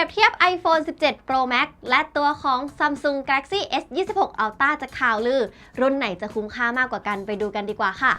รียบเทียบ iPhone 17 Pro Max และตัวของ Samsung Galaxy S 26 Ultra จะข่าวลือ รุ่นไหนจะคุ้มค่ามากกว่ากันไปดูกันดีกว่าค่ะ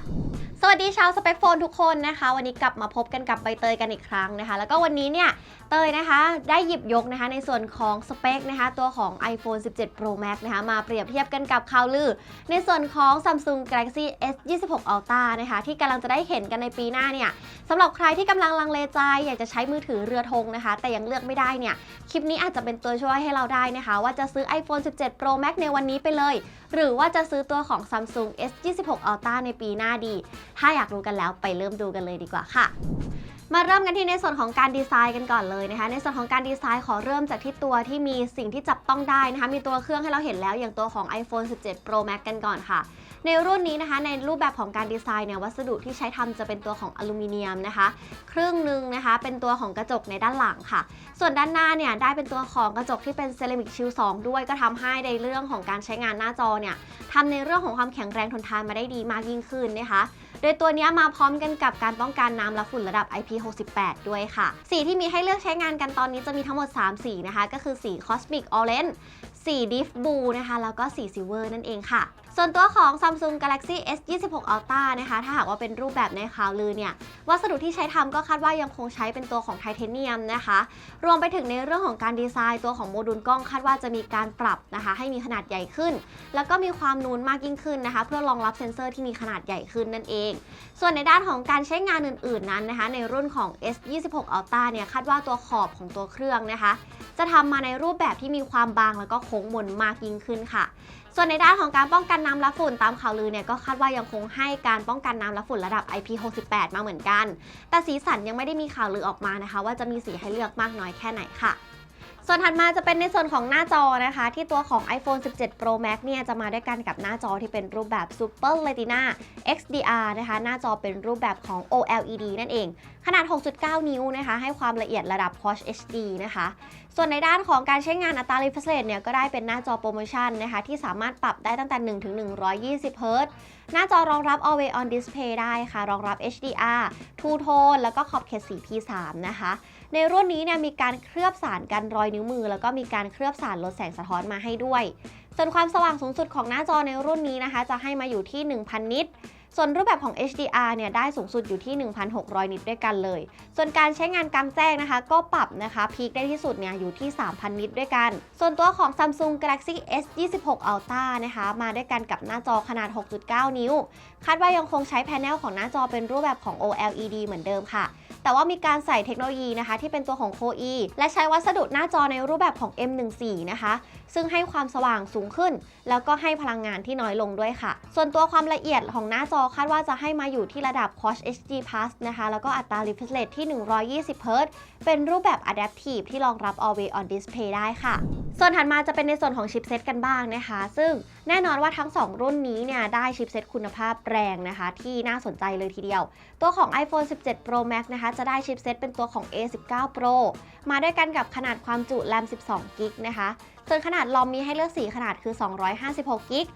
สวัสดีชาวสเปคโฟนทุกคนนะคะ วันนี้กลับมาพบกันกับใบเตยกันอีกครั้งนะคะ แล้วก็วันนี้เนี่ยเตยนะคะได้หยิบยกนะคะในส่วนของสเปคนะคะตัวของ iPhone 17 Pro Max นะคะมาเปรียบเทียบกันกับข่าวลือ ในส่วนของ Samsung Galaxy S 26 Ultra นะคะที่กำลังจะได้เห็นกันในปีหน้าเนี่ยสำหรับใครที่กำลังลังเลใจ อยากจะใช้มือถือเรือธงนะคะ แต่ยังเลือกไม่ได้เนี่ยคลิปนี้อาจจะเป็นตัวช่วยให้เราได้นะคะ ว่าจะซื้อ iPhone 17 Pro Max ในวันนี้ไปเลย หรือว่าจะซื้อตัวของ Samsung S 26 Ultra ในปีหน้าดี ถ้าอยากรู้กันแล้วไปเริ่มดูกันเลยดีกว่าค่ะ มาเริ่มกันที่ในส่วนของการดีไซน์กันก่อนเลยนะคะ ในส่วนของการดีไซน์ขอเริ่มจากที่ตัวที่มีสิ่งที่จับต้องได้นะคะ มีตัวเครื่องให้เราเห็นแล้วอย่างตัวของ iPhone 17 Pro Max กันก่อนค่ะ ในรุ่นนี้นะคะ ในรูปแบบของการดีไซน์เนี่ยวัสดุที่ใช้ทำจะเป็นตัวของอลูมิเนียมนะคะ ครึ่งหนึ่งนะคะ เป็นตัวของกระจกในด้านหลังค่ะ ส่วนด้านหน้าเนี่ยได้เป็นตัวของกระจกที่เป็นเซรามิกชิล2ด้วยก็ทำให้ในเรื่องของการใช้งานหน้าจอเนี่ยทำในเรื่องของความแข็งแรงทนทานมาได้ดีมากยิ่งขึ้นนะคะ โดยตัวนี้มาพร้อมกันกับการป้องกันน้ำและฝุ่นระดับ IP68 ด้วยค่ะ สีที่มีให้เลือกใช้งานกันตอนนี้จะมีทั้งหมด 3 สีนะคะ ก็คือสี Cosmic Orange สี Deep Blue นะคะ แล้วก็สี Silver นั่นเองค่ะ ส่วนตัวของ Samsung Galaxy S 26 Ultra นะคะ ถ้าหากว่าเป็นรูปแบบในข่าวลือเนี่ย วัสดุที่ใช้ทำก็คาดว่ายังคงใช้เป็นตัวของไทเทเนียมนะคะ รวมไปถึงในเรื่องของการดีไซน์ตัวของโมดูลกล้องคาดว่าจะมีการปรับนะคะ ให้มีขนาดใหญ่ขึ้น แล้วก็มีความนูนมากยิ่งขึ้นนะคะ เพื่อรองรับเซ็นเซอร์ที่มีขนาดใหญ่ขึ้นนั่นเอง ส่วนในด้านของการใช้งานอื่น ๆนั้นนะคะ ในรุ่นของ S 26 Ultra เนี่ยคาดว่าตัวขอบของตัวเครื่องนะคะ จะทำมาในรูปแบบที่มีความบางแล้วก็โค้งมนมากยิ่งขึ้นค่ะ ส่วนในด้านของการป้องกันน้ำและฝุ่นตามข่าวลือเนี่ยก็คาดว่ายังคงให้การป้องกันน้ำและฝุ่นระดับ IP68 มาเหมือนกัน แต่สีสันยังไม่ได้มีข่าวลือออกมานะคะ ว่าจะมีสีให้เลือกมากน้อยแค่ไหนค่ะ ส่วนถัดมาจะเป็นในส่วนของหน้าจอนะคะ ที่ตัวของ iPhone 17 Pro Max เนี่ยจะมาด้วยกันกับหน้าจอที่เป็นรูปแบบ Super Retina XDR นะคะ หน้าจอเป็นรูปแบบของ OLED นั่นเอง ขนาด 6.9 นิ้วนะคะ ให้ความละเอียดระดับ Quad HD นะคะ ส่วนในด้านของการใช้งานอัตรา refresh rate เนี่ยก็ได้เป็นหน้าจอโปรโมชั่นนะคะที่สามารถปรับได้ตั้งแต่ 1 ถึง 120 Hz หน้าจอรองรับ Always on Display ได้ค่ะ รองรับ HDR True Tone แล้วก็ขอบเขตสี P3 นะคะ ในรุ่นนี้เนี่ยมีการเคลือบสารกันรอยนิ้วมือ แล้วก็มีการเคลือบสารลดแสงสะท้อนมาให้ด้วย ส่วนความสว่างสูงสุดของหน้าจอในรุ่นนี้นะคะ จะให้มาอยู่ที่ 1,000 นิต ส่วนรูปแบบของ HDR เนี่ยได้สูงสุดอยู่ที่ 1,600 นิตด้วยกันเลย ส่วนการใช้งานกลางแจ้งนะคะ ก็ปรับนะคะพีคได้ที่สุดเนี่ยอยู่ที่ 3,000 นิตด้วยกัน ส่วนตัวของ Samsung Galaxy S 26 Ultra นะคะมาด้วยกันกับหน้าจอขนาด 6.9 นิ้ว คาดว่ายังคงใช้แผนลของหน้าจอเป็นรูปแบบของ OLED เหมือนเดิมค่ะ แต่ว่ามีการใส่เทคโนโลยีนะคะ ที่เป็นตัวของ Core E และใช้วัสดุหน้าจอในรูปแบบของ M14 นะคะ ซึ่งให้ความสว่างสูงขึ้น แล้วก็ให้พลังงานที่น้อยลงด้วยค่ะ ส่วนตัวความละเอียดของหน้าจอคาดว่าจะให้มาอยู่ที่ระดับ Quad HD Plus นะคะ แล้วก็อัตรา refresh rate ที่ 120 Hz เป็นรูปแบบ Adaptive ที่รองรับ Always on Display ได้ค่ะ ส่วนถัดมาจะเป็นในส่วนของชิปเซตกันบ้างนะคะ ซึ่งแน่นอนว่าทั้ง 2 รุ่นนี้เนี่ยได้ชิปเซตคุณภาพแรงนะคะ ที่น่าสนใจเลยทีเดียว ตัวของ iPhone 17 Pro Max นะคะ จะได้ชิปเซตเป็นตัวของ A19 Pro มาด้วยกันกับขนาดความจุ RAM 12กิกนะคะส่วนขนาดลอมมีให้เลือก 4 ขนาดคือ 256กิก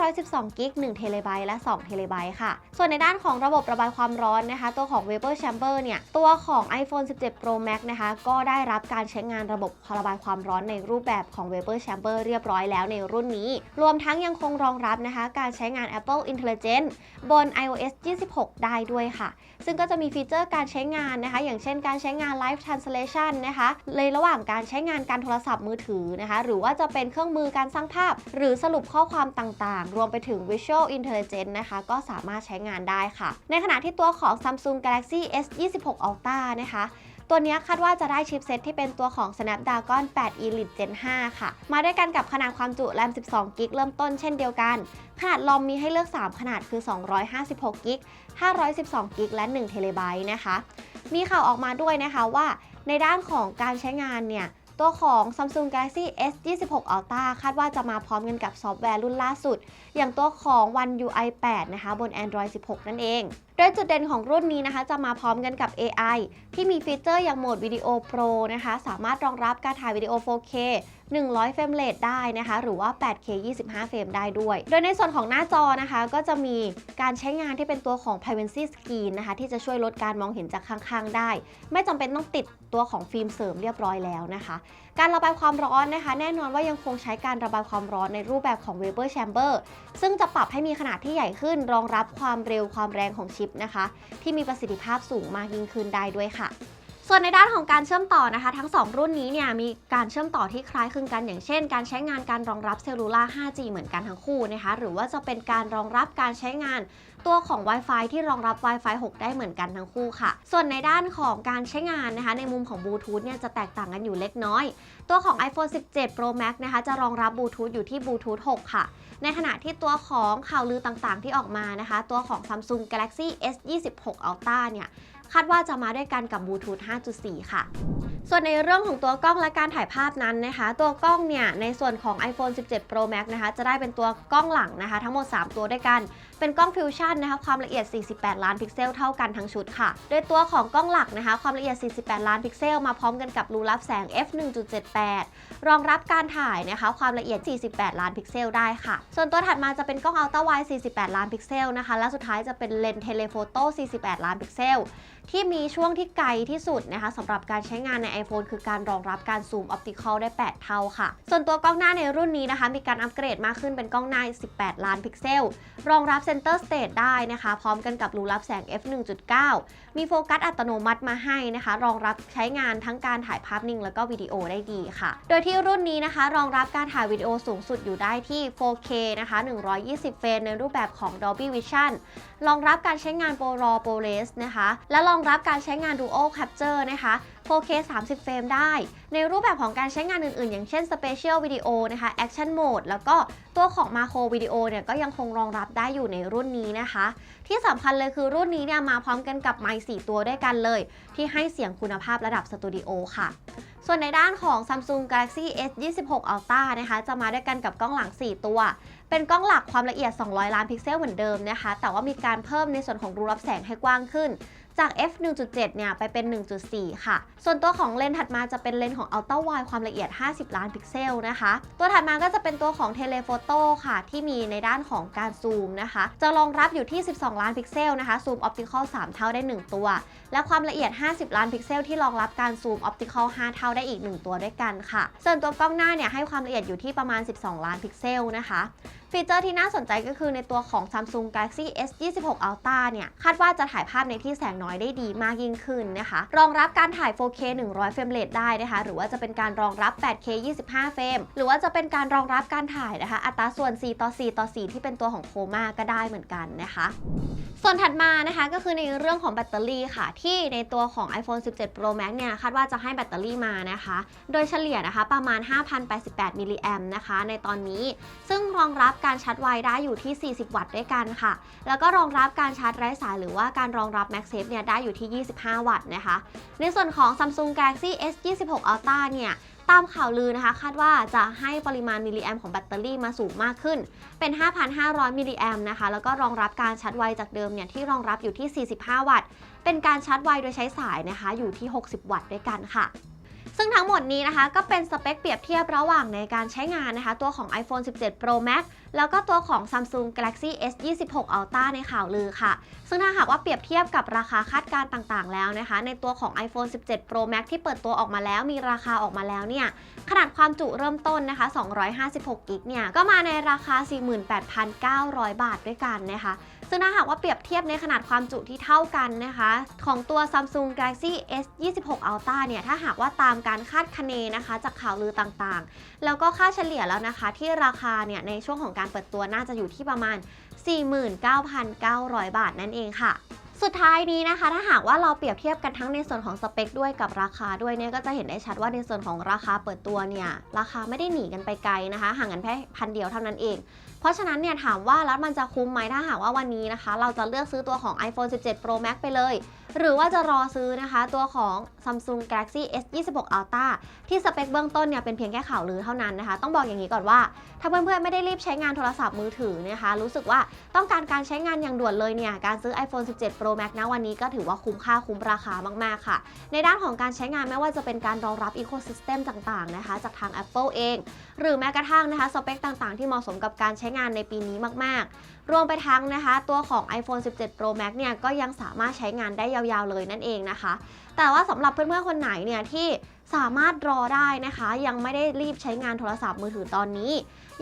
512กิก1เทเลไบต์และ2เทเลไบต์ค่ะ ส่วนในด้านของระบบระบายความร้อนนะคะ ตัวของ Vapor Chamber เนี่ย ตัวของ iPhone 17 Pro Max นะคะ ก็ได้รับการใช้งานระบบระบายความร้อนในรูปแบบของ Vapor Chamber เรียบร้อยแล้วในรุ่นนี้ รวมทั้งยังคงรองรับนะคะ การใช้งาน Apple Intelligence บน iOS 26 ได้ด้วยค่ะ ซึ่งก็จะมีฟีเจอร์การใช้งานนะคะ อย่างเช่นการใช้งาน Live Translation นะคะ เลยระหว่างการใช้งานการโทรศัพท์มือถือนะคะหรือว่าจะเป็นเครื่องมือการสร้างภาพ หรือสรุปข้อความต่างๆ รวมไปถึง Visual Intelligence นะคะ ก็สามารถใช้งานได้ค่ะ ในขณะที่ตัวของ Samsung Galaxy S 26 Ultra นะคะตัวนี้คาดว่าจะได้ชิปเซตที่เป็นตัวของ Snapdragon 8 Elite Gen 5 ค่ะ มาด้วยกันกับขนาดความจุ RAM 12 กิกเริ่มต้นเช่นเดียวกัน ขนาดลอมมีให้เลือก 3 ขนาดคือ 256 กิก 512 กิก และ 1 เทเลไบต์นะคะ มีข่าวออกมาด้วยนะคะว่าในด้านของการใช้งานเนี่ย ตัวของ Samsung Galaxy S 26 Ultra คาดว่าจะมาพร้อมกันกับซอฟต์แวร์รุ่นล่าสุด อย่างตัวของ One UI 8 นะคะบน Android 16 นั่นเอง โดยจุดเด่นของรุ่นนี้นะคะ จะมาพร้อมกันกับ AI ที่มีฟีเจอร์อย่างโหมดวิดีโอ Pro นะคะ สามารถรองรับการถ่ายวิดีโอ 4K 100 เฟรมเรทได้นะคะ หรือว่า 8K 25 เฟรมได้ด้วย โดยในส่วนของหน้าจอนะคะ ก็จะมีการใช้งานที่เป็นตัวของ privacy screen นะคะ ที่จะช่วยลดการมองเห็นจากข้างๆ ได้ ไม่จำเป็นต้องติดตัวของฟิล์มเสริมเรียบร้อยแล้วนะคะ การระบายความร้อนนะคะ แน่นอนว่ายังคงใช้การระบายความร้อนในรูปแบบของ Vapor Chamber ซึ่งจะปรับให้มีขนาดที่ใหญ่ขึ้น รองรับความเร็วความแรงของชิปนะคะ ที่มีประสิทธิภาพสูงมากยิ่งขึ้นได้ด้วยค่ะ ส่วนในด้านของการเชื่อมต่อนะคะ ทั้ง 2 รุ่นนี้เนี่ยมีการเชื่อมต่อที่คล้ายคลึงกัน อย่างเช่น การใช้งานการรองรับเซลลูล่า 5G เหมือนกันทั้งคู่นะคะ หรือว่าจะเป็นการรองรับการใช้งาน ตัวของ Wi-Fi ที่รองรับ Wi-Fi 6 ได้เหมือนกันทั้งคู่ค่ะ ส่วนในด้านของการใช้งานนะคะ ในมุมของบลูทูธเนี่ยจะแตกต่างกันอยู่เล็กน้อย ตัวของ iPhone 17 Pro Max นะคะ จะรองรับบลูทูธอยู่ที่บลูทูธ6ค่ะ ในขณะที่ตัวของข่าวลือต่างๆ ที่ออกมานะคะ ตัวของ Samsung Galaxy S 26 Ultra เนี่ยคาดว่าจะมาด้วยกันกับบลูทูธ5.4 ค่ะ ส่วนในเรื่องของตัวกล้องและการถ่ายภาพนั้นนะคะ ตัวกล้องเนี่ยในส่วนของ iPhone 17 Pro Max นะคะ จะได้เป็นตัวกล้องหลังนะคะ ทั้งหมด 3 ตัวด้วยกัน เป็นกล้องฟิวชั่นนะคะ ความละเอียด 48 ล้านพิกเซลเท่ากันทั้งชุดค่ะ โดยตัวของกล้องหลักนะคะ ความละเอียด 48 ล้านพิกเซลมาพร้อมกันกับรูรับแสง f 1.78 รองรับการถ่ายนะคะ ความละเอียด 48 ล้านพิกเซลได้ค่ะ ส่วนตัวถัดมาจะเป็นกล้องอัลตร้าไวด์48 ล้านพิกเซลนะคะ และสุดท้ายจะเป็นเลนส์เทเลโฟโต้ 48 ล้านพิกเซล ที่มีช่วงที่ไกลที่สุดนะคะสำหรับการใช้งานใน iPhone คือการรองรับการซูมออปติคอลได้ 8 เท่าค่ะ ส่วนตัวกล้องหน้าในรุ่นนี้นะคะ มีการอัปเกรดมากขึ้นเป็นกล้องหน้า 18 ล้านพิกเซล รองรับเซนเตอร์สเตทได้นะคะ พร้อมกันกับรูรับแสง f 1.9 มีโฟกัสอัตโนมัติมาให้นะคะ รองรับใช้งานทั้งการถ่ายภาพนิ่ง แล้วก็วิดีโอได้ดีค่ะ โดยที่รุ่นนี้นะคะ รองรับการถ่ายวิดีโอสูงสุดอยู่ได้ที่ 4K นะคะ 120 เฟรมในรูปแบบของ Dolby Vision รองรับการใช้งาน ProRAW ProRes นะคะ และรองรับการใช้งาน Duo Capture นะคะ 4K 30 เฟรมได้ ในรูปแบบของการใช้งานอื่นๆ อย่างเช่น Special Video นะคะ Action Mode แล้วก็ ตัวของ Macro Video เนี่ยก็ยังคงรองรับได้อยู่ในรุ่นนี้นะคะ ที่สำคัญเลยคือรุ่นนี้เนี่ยมาพร้อมกันกับไมค์4ตัวด้วยกันเลย ที่ให้เสียงคุณภาพระดับสตูดิโอค่ะ ส่วนในด้านของ Samsung Galaxy S 26 Ultra นะคะ จะมาด้วยกันกับกล้องหลัง 4 ตัว เป็นกล้องหลักความละเอียด 200 ล้านพิกเซลเหมือนเดิมนะคะ แต่ว่ามีการเพิ่มในส่วนของรูรับแสงให้กว้างขึ้นจาก f 1.7 เนี่ย ไปเป็น 1.4 ค่ะ ส่วนตัวของเลนส์ถัดมาจะเป็นเลนส์ของ Ultra Wide ความละเอียด 50 ล้านพิกเซลนะคะ ตัวถัดมาก็จะเป็นตัวของ Telephoto ค่ะที่มีในด้านของการซูมนะคะ จะรองรับอยู่ที่ 12 ล้านพิกเซลนะคะซูมออปติคอล3เท่าได้ 1 ตัว และความละเอียด 50 ล้านพิกเซลที่รองรับการซูมออปติคอล5เท่าได้อีก 1 ตัวด้วยกันค่ะ ส่วนตัวกล้องหน้าเนี่ยให้ความละเอียดอยู่ที่ประมาณ 12 ล้านพิกเซลนะคะ ฟีเจอร์ที่น่าสนใจก็คือในตัวของ Samsung Galaxy S 26 Ultra เนี่ยคาดว่าจะถ่ายภาพในที่แสงน้อยได้ดีมากยิ่งขึ้นนะคะ รองรับการถ่าย 4K 100 เฟรมเรทได้นะคะ หรือว่าจะเป็นการรองรับ 8K 25 เฟรม หรือว่าจะเป็นการรองรับการถ่ายนะคะ อัตราส่วน 4 ต่อ 4 ต่อ 4 ที่เป็นตัวของโคมาก็ได้เหมือนกันนะคะ ส่วนถัดมานะคะก็คือในเรื่องของแบตเตอรี่ค่ะ ที่ในตัวของ iPhone 17 Pro Max เนี่ยคาดว่าจะให้แบตเตอรี่มานะคะ โดยเฉลี่ยนะคะประมาณ 5,088มิลลิแอมนะคะในตอนนี้ ซึ่งรองรับการชาร์จไวได้อยู่ที่ 40 วัตต์ด้วยกันค่ะ แล้วก็รองรับการชาร์จไร้สายหรือว่าการรองรับ MagSafe เนี่ยได้อยู่ที่ 25 วัตต์นะคะ ในส่วนของ Samsung Galaxy S 26 Ultra เนี่ย ตามข่าวลือนะคะ คาดว่าจะให้ปริมาณมิลลิแอมของแบตเตอรี่มาสูงมากขึ้น เป็น 5,500 มิลลิแอมนะคะ แล้วก็รองรับการชาร์จไวจากเดิมเนี่ยที่รองรับอยู่ที่ 45 วัตต์ เป็นการชาร์จไวโดยใช้สายนะคะ อยู่ที่ 60 วัตต์ด้วยกันค่ะ ซึ่งทั้งหมดนี้นะคะก็เป็นสเปคเปรียบเทียบระหว่างในการใช้งานนะคะ ตัวของ iPhone 17 Pro Max แล้วก็ตัวของ Samsung Galaxy S 26 Ultra ในข่าวลือค่ะ ซึ่งถ้าหากว่าเปรียบเทียบกับราคาคาดการต่างๆ แล้วนะคะ ในตัวของ iPhone 17 Pro Max ที่เปิดตัวออกมาแล้วมีราคาออกมาแล้วเนี่ย ขนาดความจุเริ่มต้นนะคะ256กิกเนี่ย ก็มาในราคา 48,900 บาทด้วยกันนะคะ ซึ่งถ้าหากว่าเปรียบเทียบในขนาดความจุที่เท่ากันนะคะ ของตัว Samsung Galaxy S 26 Ultra เนี่ย ถ้าหากว่าตามการคาดคะเนนะคะ จากข่าวลือต่างๆ แล้วก็ค่าเฉลี่ยแล้วนะคะที่ราคาเนี่ย ในช่วงของการเปิดตัวน่าจะอยู่ที่ประมาณ 49,900 บาทนั่นเองค่ะ สุดท้ายนี้นะคะ ถ้าหากว่าเราเปรียบเทียบกันทั้งในส่วนของสเปคด้วยกับราคาด้วยเนี่ยก็จะเห็นได้ชัดว่าในส่วนของราคาเปิดตัวเนี่ยราคาไม่ได้หนีกันไปไกลนะคะ ห่างกันแค่พันเดียวเท่านั้นเอง เพราะฉะนั้นเนี่ยถามว่าแล้วมันจะคุ้มไหมถ้าหากว่าวันนี้นะคะ เราจะเลือกซื้อตัวของ iPhone 17 Pro Max ไปเลยหรือว่าจะรอซื้อนะคะตัวของ Samsung Galaxy S 26 Ultra ที่สเปคเบื้องต้นเนี่ยเป็นเพียงแค่ข่าวลือเท่านั้นนะคะ ต้องบอกอย่างนี้ก่อนว่า ถ้าเพื่อนๆไม่ได้รีบใช้งานโทรศัพท์มือถือนะคะ รู้สึกว่าต้องการการใช้งานอย่างด่วนเลยเนี่ย การซื้อ iPhone 17 Pro Max นะวันนี้ก็ถือว่าคุ้มค่าคุ้มราคามากๆค่ะ ในด้านของการใช้งานไม่ว่าจะเป็นการรองรับ Ecosystem ต่างๆนะคะ จากทาง Apple เอง หรือแม้กระทั่งนะคะสเปคต่างๆ ที่เหมาะสมกับการใช้งานในปีนี้มากๆ รวมไปทั้งนะคะ ตัวของ iPhone 17 Pro Max เนี่ยก็ยังสามารถใช้งานได้ยาวๆเลยนั่นเองนะคะ แต่ว่าสำหรับเพื่อนๆคนไหนเนี่ยที่ สามารถรอได้นะคะ ยังไม่ได้รีบใช้งานโทรศัพท์มือถือตอนนี้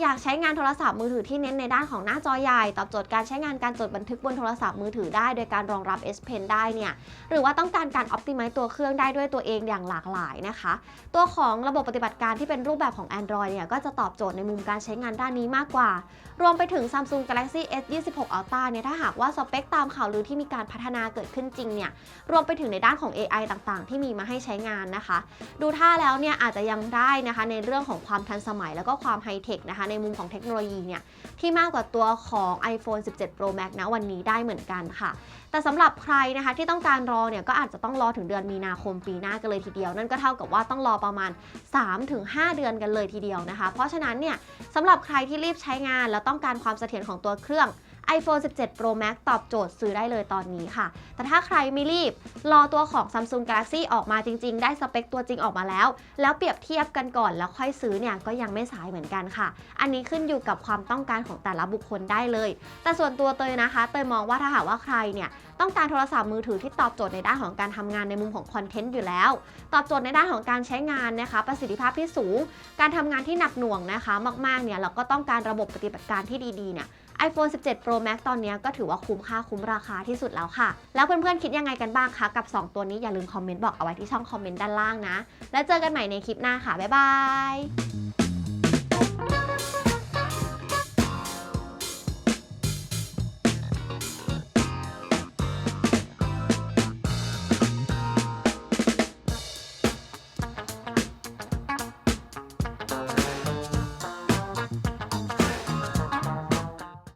อยากใช้งานโทรศัพท์มือถือที่เน้นในด้านของหน้าจอใหญ่ตอบโจทย์การใช้งานการจดบันทึกบนโทรศัพท์มือถือได้ โดยการรองรับ S Pen ได้เนี่ยหรือว่าต้องการการ optimize ตัวเครื่องได้ด้วยตัวเองอย่างหลากหลายนะคะ ตัวของระบบปฏิบัติการที่เป็นรูปแบบของ Android เนี่ยก็จะตอบโจทย์ในมุมการใช้งานด้านนี้มากกว่า รวมไปถึง Samsung Galaxy S 26 Ultra เนี่ยถ้าหากว่าสเปคตามข่าวลือที่มีการพัฒนาเกิดขึ้นจริงเนี่ยรวมไปถึงในด้านของ AI ต่างๆ ที่มีมาให้ใช้งานนะคะดูท่าแล้วเนี่ยอาจจะยังได้นะคะในเรื่องของความทันสมัยแล้วก็ความไฮเทคนะคะในมุมของเทคโนโลยีเนี่ยที่มากกว่าตัวของ iPhone 17 Pro Max นะวันนี้ได้เหมือนกันค่ะ แต่สำหรับใครนะคะที่ต้องการรอเนี่ยก็อาจจะต้องรอถึงเดือนมีนาคมปีหน้ากันเลยทีเดียว นั่นก็เท่ากับว่าต้องรอประมาณ 3-5 เดือนกันเลยทีเดียวนะคะ เพราะฉะนั้นเนี่ยสำหรับใครที่รีบใช้งานแล้วต้องการความเสถียรของตัวเครื่อง iPhone 17 Pro Max ตอบโจทย์ซื้อได้เลยตอนนี้ค่ะ แต่ถ้าใครไม่รีบ รอตัวของ Samsung Galaxy ออกมาจริง ๆ ได้สเปคตัวจริงออกมาแล้ว แล้วเปรียบเทียบกันก่อนแล้วค่อยซื้อเนี่ยก็ยังไม่สายเหมือนกันค่ะ อันนี้ขึ้นอยู่กับความต้องการของแต่ละบุคคลได้เลย แต่ส่วนตัวเตยนะคะ เตยมองว่าถ้าหากว่าใครเนี่ยต้องการโทรศัพท์มือถือที่ตอบโจทย์ในด้านของการทำงานในมุมของคอนเทนต์อยู่แล้ว ตอบโจทย์ในด้านของการใช้งานนะคะ ประสิทธิภาพที่สูง การทำงานที่หนักหน่วงนะคะ มากๆเนี่ยเราก็ต้องการระบบปฏิบัติการที่ดีๆเนี่ย iPhone 17 Pro Max ตอนนี้ก็ถือว่าคุ้มค่าคุ้มราคาที่สุดแล้วค่ะ แล้วเพื่อนๆคิดยังไงกันบ้างคะ กับ 2 ตัวนี้อย่าลืมคอมเมนต์บอกเอาไว้ที่ช่องคอมเมนต์ด้านล่างนะ แล้วเจอกันใหม่ในคลิปหน้าค่ะ บ๊ายบาย